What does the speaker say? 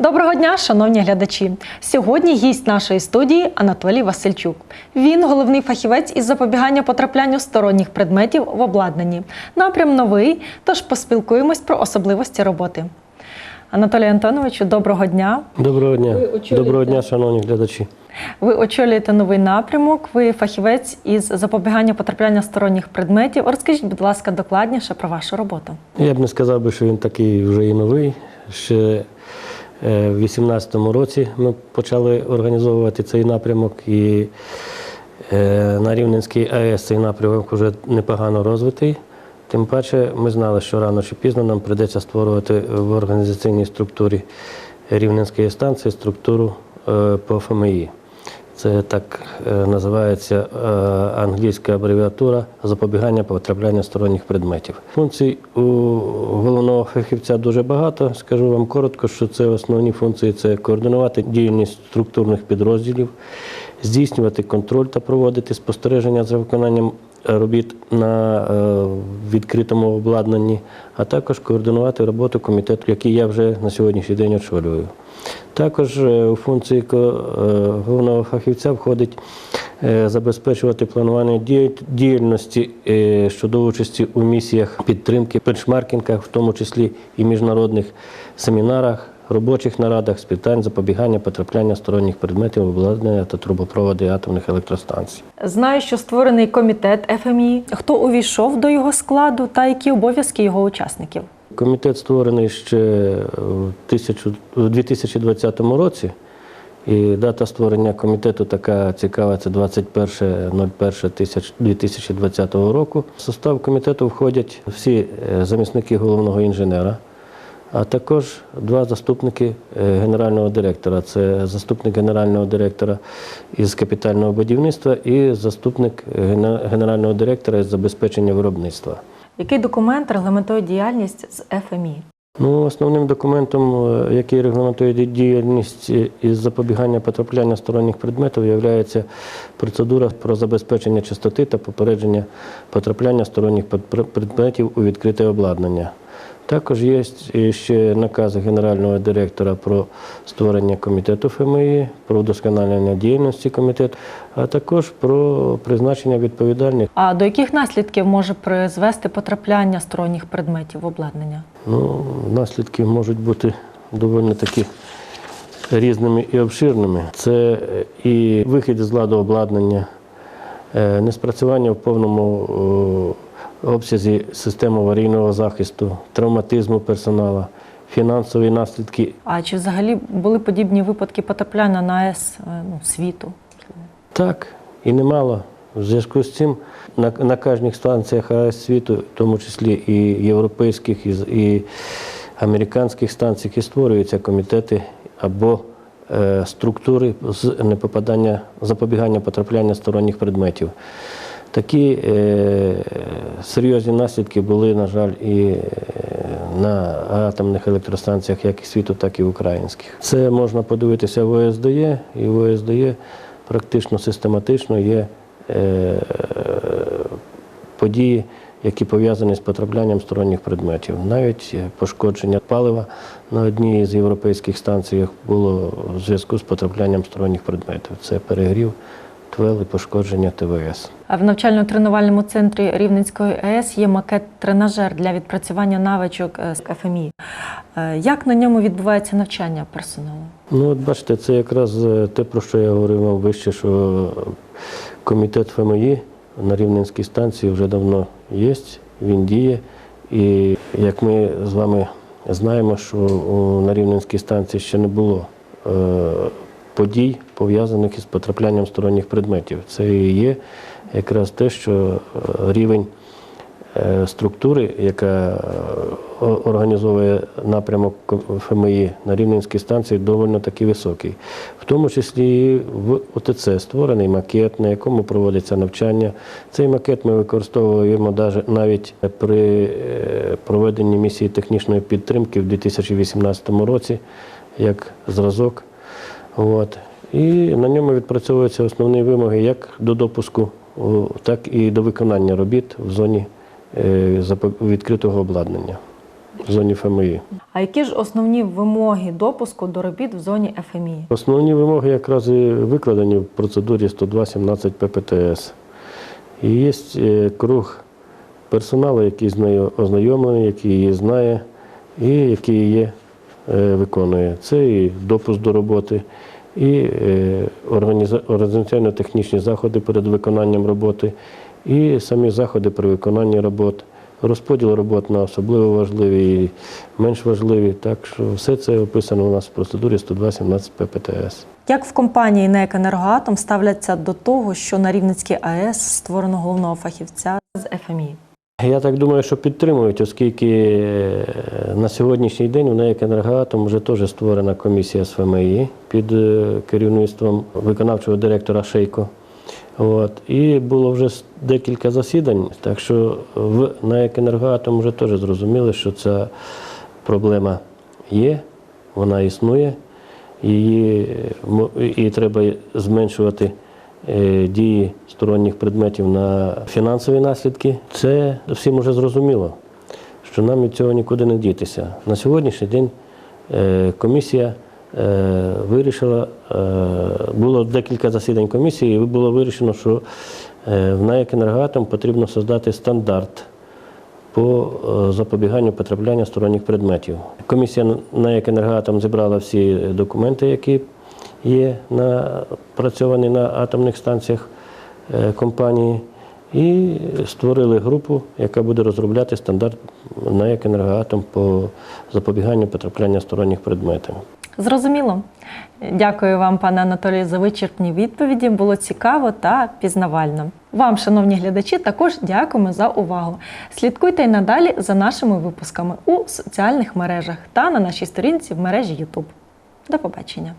Доброго дня, шановні глядачі. Сьогодні гість нашої студії Анатолій Васильчук. Він головний фахівець із запобігання потраплянню сторонніх предметів в обладнанні. Напрям новий, тож поспілкуємось про особливості роботи. Анатолію Антоновичу, доброго дня. Доброго дня. Доброго дня, шановні глядачі. Ви очолюєте новий напрямок. Ви фахівець із запобігання потрапляння сторонніх предметів. Розкажіть, будь ласка, докладніше про вашу роботу. Я б не сказав би, що він такий вже і новий. Ще в 2018 році ми почали організовувати цей напрямок, і е, на Рівненській АЕС цей напрямок вже непогано розвитий. Тим паче ми знали, що рано чи пізно нам прийдеться створювати в організаційній структурі Рівненської станції структуру е, по ФМІ. Це так е, називається е, англійська абревіатура запобігання потрапляння сторонніх предметів. Функцій у головного фахівця дуже багато. Скажу вам коротко, що це основні функції це координувати діяльність структурних підрозділів, здійснювати контроль та проводити спостереження за виконанням робіт на е, відкритому обладнанні, а також координувати роботу комітету, який я вже на сьогоднішній день очолюю. Також е, у функції е, головного фахівця входить забезпечувати планування діяльності щодо участі у місіях підтримки, бенчмаркінгах, в тому числі і міжнародних семінарах, робочих нарадах з питань запобігання потрапляння сторонніх предметів обладнання та трубопроводи атомних електростанцій. Знаю, що створений комітет ФМІ. Хто увійшов до його складу та які обов'язки його учасників? Комітет створений ще в тисячу- у 2020 році. І дата створення комітету така цікава, це 21.01.2020 року. В состав комітету входять всі е, замісники головного інженера, а також два заступники е, генерального директора. Це заступник генерального директора із капітального будівництва і заступник е, генерального директора із забезпечення виробництва. Який документ регламентує діяльність з ФМІ? Ну, основним документом, е, який регламентує діяльність із запобігання потрапляння сторонніх предметів, є процедура про забезпечення чистоти та попередження потрапляння сторонніх предметів у відкрите обладнання. Також є ще накази генерального директора про створення комітету ФМІ, про вдосконалення діяльності комітету, а також про призначення відповідальних А до яких наслідків може призвести потрапляння сторонніх предметів в обладнання? Ну, наслідки можуть бути доволі таки різними і обширними. Це е, і вихід з ладу обладнання, е, неспрацювання в повному о, обсязі систем аварійного захисту, травматизму персоналу, фінансові наслідки. А чи взагалі були подібні випадки потрапляння на АЕС е, ну, світу? Так, і немало. В зв'язку з цим на, на кожних станціях АЕС світу, в тому числі і європейських, і, і американських станціях, і створюються комітети або е, структури з непопадання, запобігання потрапляння сторонніх предметів. Такі е, серйозні наслідки були, на жаль, і е, на атомних електростанціях, як і світу, так і українських. Це можна подивитися в ОСДЄ, і в ОСДЄ практично систематично є е, події, які пов'язані з потраплянням сторонніх предметів. Навіть пошкодження палива на одній з європейських станцій було в зв'язку з потраплянням сторонніх предметів. Це перегрів, твел і пошкодження ТВС. А в навчально-тренувальному центрі Рівненської АЕС є макет-тренажер для відпрацювання навичок е, з ФМІ. Е, Як на ньому відбувається навчання персоналу? Ну, от бачите, це якраз е, те, про що я говорив вище, що комітет ФМІ на Рівненській станції вже давно є, він діє. І як ми з вами знаємо, що на Рівненській станції ще не було подій, пов'язаних із потраплянням сторонніх предметів. Це і є якраз те, що е, рівень е, структури, яка е, організовує напрямок ФМІ на Рівненській станції, доволі таки високий. В тому числі і в ОТЦ створений макет, на якому проводиться навчання. Цей макет ми використовуємо навіть при проведенні місії технічної підтримки в 2018 році як зразок. От. І на ньому відпрацьовуються основні вимоги як до допуску, так і до виконання робіт в зоні е, відкритого обладнання. в зоні ФМІ. А які ж основні вимоги допуску до робіт в зоні ФМІ? Основні вимоги якраз і викладені в процедурі 102.17 ППТС. І є е, круг персоналу, який з нею ознайомлений, який її знає і який е, виконує. Це і допуск до роботи, і е, організаційно-технічні заходи перед виконанням роботи, і самі заходи при виконанні робот. Розподіл робот на особливо важливі і менш важливі. Так що все це описано у нас в процедурі 102.17 ППТС. Як в компанії НЕК «Енергоатом» ставляться до того, що на Рівненській АЕС створено головного фахівця з ФМІ? Я так думаю, що підтримують, оскільки е, на сьогоднішній день в НЕК «Енергоатом» вже теж створена комісія з ФМІ під е, керівництвом виконавчого директора Шейко. От. І було вже декілька засідань, так що в НЕК «Енергоатом» вже теж зрозуміли, що ця проблема є, вона існує, її е, і треба зменшувати дії сторонніх предметів на фінансові наслідки. Це всім уже зрозуміло, що нам від цього нікуди не дітися. На сьогоднішній день е, комісія е, вирішила, е, було декілька засідань комісії, і було вирішено, що е, в НАЕК «Енергоатом» потрібно создати стандарт по е, запобіганню потрапляння сторонніх предметів. Комісія НАЕК «Енергоатом» зібрала всі документи, які є напрацьовані на атомних станціях е, компанії, і створили групу, яка буде розробляти стандарт НАЕК «Енергоатом» по запобіганню потрапляння сторонніх предметів. Зрозуміло. Дякую вам, пане Анатолію, за вичерпні відповіді. Було цікаво та пізнавально. Вам, шановні глядачі, також дякуємо за увагу. Слідкуйте й надалі за нашими випусками у соціальних мережах та на нашій сторінці в мережі YouTube. До побачення.